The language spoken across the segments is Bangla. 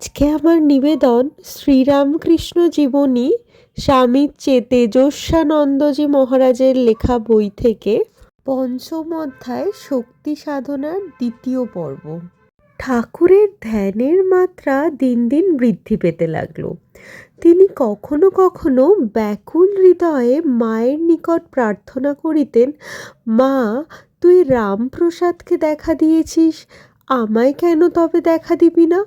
আজকে আমার নিবেদন, শ্রীরামকৃষ্ণ জীবনী, স্বামী চে তেজস্বানন্দজি মহারাজের লেখা বই থেকে, পঞ্চম অধ্যায় শক্তি সাধনার দ্বিতীয় পর্ব। ঠাকুরের ধ্যানের মাত্রা দিন দিন বৃদ্ধি পেতে লাগল। তিনি কখনো কখনো ব্যাকুল হৃদয়ে মায়ের নিকট প্রার্থনা করিতেন, মা, তুই রামপ্রসাদকে দেখা দিয়েছিস, আমায় কেন তবে দেখা দিবি না?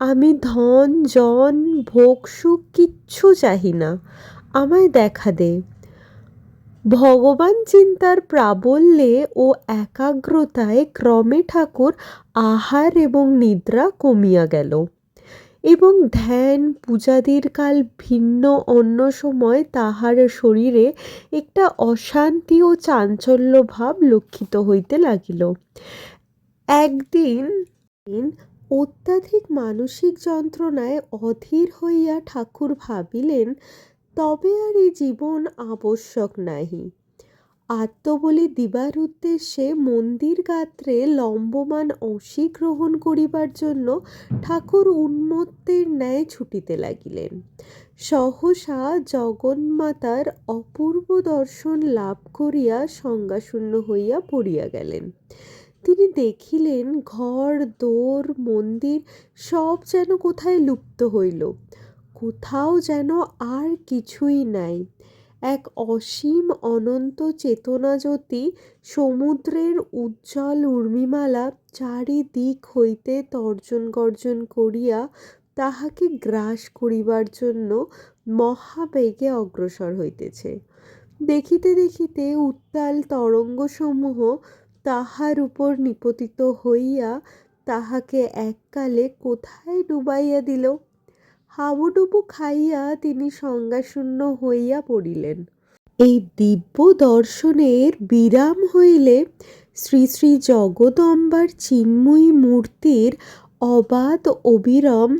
আমি ধন, জন, ভোগ, সুখ কিচ্ছু চাহি না। আমায় দেখা দে। ভগবান চিন্তার প্রাবল্যে ও একাগ্রতায় ক্রমে ঠাকুর আহার এবং নিদ্রা কমিয়া গেল। এবং ধ্যান, পূজাদির কাল ভিন্ন অন্য সময় তাহার শরীরে একটা অশান্তি ও চাঞ্চল্য ভাব লক্ষিত হইতে লাগিল। একদিন অত্যাধিক মানসিক যন্ত্রণায় অধীর হইয়া ঠাকুর ভাবিলেন, তবে আর এই জীবন আবশ্যক নাহি। আত্মবলি দিবার উদ্দেশ্যে মন্দির গাত্রে লম্বমান অসি গ্রহণ করিবার জন্য ঠাকুর উন্মত্তের ন্যায় ছুটিতে লাগিলেন। সহসা জগন্মাতার অপূর্ব দর্শন লাভ করিয়া সংজ্ঞাশূন্য হইয়া পড়িয়া গেলেন। তিনি দেখিলেন ঘর, দোর, মন্দির সব যেন কোথায় লুপ্ত হইল। কোথাও যেন আর কিছুই নাই। এক অসীম অনন্ত চেতনাজ্যোতি সমুদ্রের উজ্জ্বল উর্মিমালা চারিদিক হইতে তর্জন গর্জন করিয়া তাহাকে গ্রাস করিবার জন্য মহাবেগে অগ্রসর হইতেছে। দেখিতে দেখিতে উত্তাল তরঙ্গসমূহ তাহার উপর নিপতিত হইয়া তাহাকে এককালে কোথায় ডুবাইয়া দিল? হাবুডুবু খাইয়া তিনি সংজ্ঞাশূন্য হইয়া পড়িলেন। এই দিব্য দর্শনের বিরাম হইলে শ্রী শ্রী জগদম্বার চিন্ময়ী মূর্তির অবাধ অবিরাম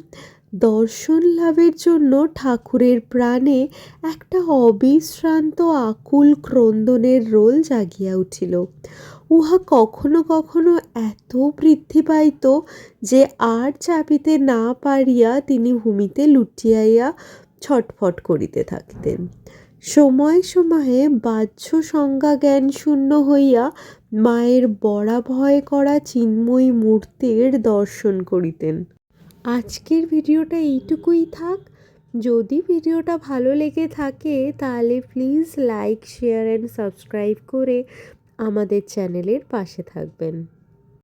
দর্শন লাভের জন্য ঠাকুরের প্রাণে একটা অবিশ্রান্ত আকুল ক্রন্দনের রোল জাগিয়া উঠিল। উহা কখনো কখনো এত বৃদ্ধি পাইত যে আর চাপিতে না পারিয়া তিনি ভূমিতে লুটিয়াইয়া ছটফট করিতে থাকতেন। সময়ে সময়ে বাহ্য সংজ্ঞা জ্ঞান শূন্য হইয়া মায়ের বড়া ভয় করা চিন্ময়ী মূর্তির দর্শন করিতেন। আজকের ভিডিওটা এইটুকুই থাক। যদি ভিডিওটা ভালো লেগে থাকে, তাহলে please like share and subscribe করে আমাদের চ্যানেলের পাশে থাকবেন।